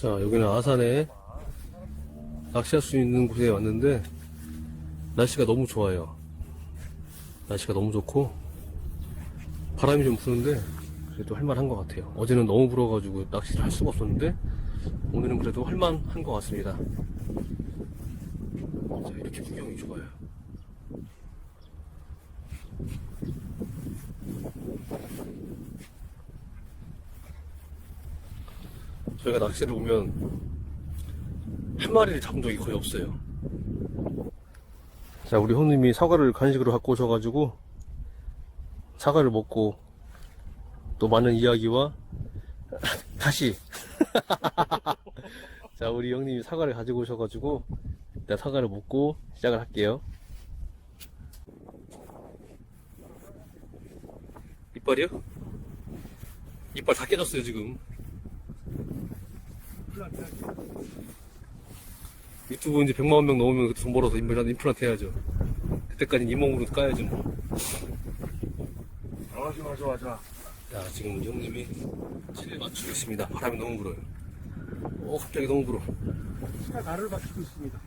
자, 여기는 아산에 낚시할 수 있는 곳에 왔는데, 날씨가 너무 좋아요. 날씨가 너무 좋고, 바람이 좀 부는데, 그래도 할만한 것 같아요. 어제는 너무 불어가지고 낚시를 할 수가 없었는데, 오늘은 그래도 할만한 것 같습니다. 자, 이렇게 구경이 좋아요. 저희가 낚시를 오면 한 마리를 잡은 적이 거의 없어요. 자, 우리 형님이 사과를 간식으로 갖고 오셔가지고 사과를 먹고 또 많은 이야기와 다시 자, 우리 형님이 사과를 가지고 오셔가지고 일단 사과를 먹고 시작을 할게요. 이빨이요? 이빨 다 깨졌어요 지금. 유튜브 이제 100만 명 넘으면 그때 돈 벌어서 임플란트, 임플란트 해야죠. 그때까지는 이 몸으로 까야죠. 뭐. 아, 좋아, 좋아, 좋아. 야, 지금 형님이 칠 맞추고 있습니다. 바람이 너무 불어요. 어, 갑자기 너무 불어. 시가 나를 맞추고 있습니다.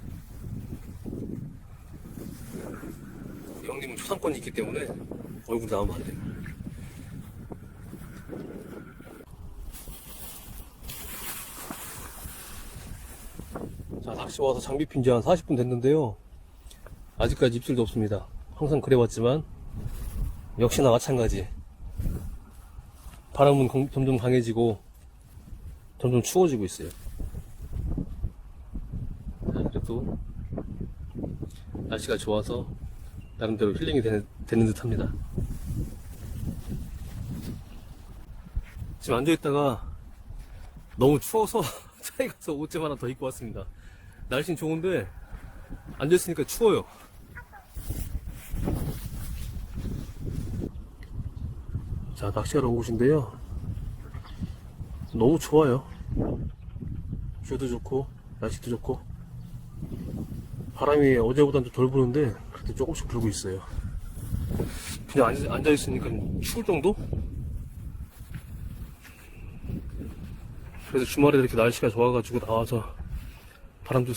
형님은 초상권이 있기 때문에 얼굴 나오면 안 돼요. 자, 낚시 와서 장비 핀 지 한 40분 됐는데요. 아직까지 입질도 없습니다. 항상 그래왔지만, 역시나 마찬가지. 바람은 공- 점점 강해지고, 점점 추워지고 있어요. 자, 그래도, 날씨가 좋아서, 나름대로 힐링이 되는, 되는 듯 합니다. 지금 앉아있다가 너무 추워서 차에 가서 옷 좀 하나 더 입고 왔습니다. 날씨는 좋은데 앉아있으니까 추워요. 자, 낚시하러 온 곳인데요. 너무 좋아요. 뷰도 좋고, 날씨도 좋고. 바람이 어제보다는 좀덜 부는데 그래도 조금씩 불고 있어요. 그냥 앉아 있으니까 추울 정도? 그래서 주말에 이렇게 날씨가 좋아가지고 나와서 바람도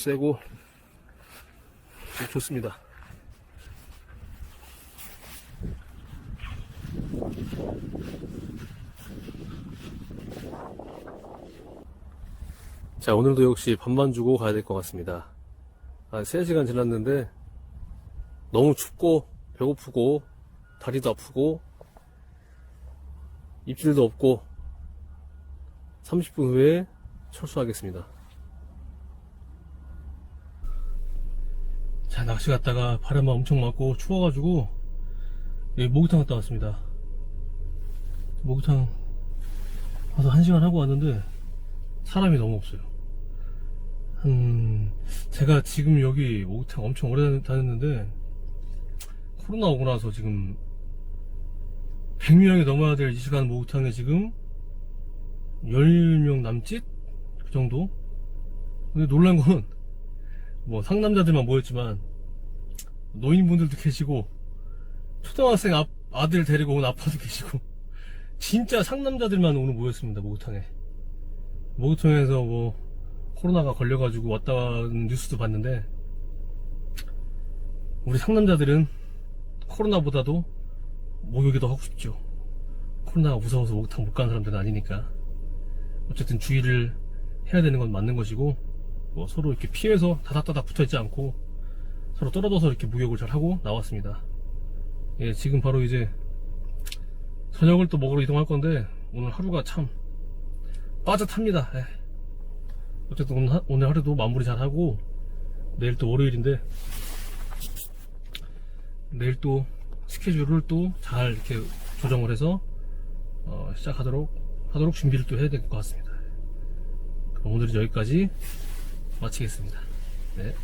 좀 좋습니다. 자, 오늘도 역시 밥만 주고 가야 될 것 같습니다. 한 3시간 지났는데 너무 춥고 배고프고 다리도 아프고 입질도 없고 30분 후에 철수하겠습니다. 자 낚시 갔다가 바람 엄청 맞고 추워가지고 여기 목욕탕 갔다 왔습니다. 목욕탕 와서 1시간 하고 왔는데 사람이 너무 없어요. 한 제가 지금 여기 목욕탕 엄청 오래 다녔는데 코로나 오고 나서 지금 100명이 넘어야 될 이 시간 목욕탕에 지금 10명 남짓? 그 정도? 근데 놀란 건 뭐 상남자들만 모였지만 노인분들도 계시고 초등학생 앞, 아들 데리고 온 아빠도 계시고 진짜 상남자들만 오늘 모였습니다 목욕탕에. 목욕탕에서 뭐 코로나가 걸려가지고 왔다 는 뉴스도 봤는데 우리 상남자들은 코로나보다도 목욕이 더 하고 싶죠. 코로나가 무서워서 목욕탕 못 가는 사람들은 아니니까. 어쨌든 주의를 해야 되는 건 맞는 것이고 뭐 서로 이렇게 피해서 다닥다닥 붙어있지 않고 서로 떨어져서 이렇게 목욕을 잘 하고 나왔습니다 예 지금 바로 이제 저녁을 또 먹으러 이동할 건데 오늘 하루가 참 빠듯합니다 예. 어쨌든 오늘, 하- 오늘 하루도 마무리 잘 하고 내일 또 월요일인데 내일 또 스케줄을 또 잘 이렇게 조정을 해서 어, 시작하도록 하도록 준비를 또 해야 될 것 같습니다. 그럼 오늘은 여기까지 마치겠습니다. 네.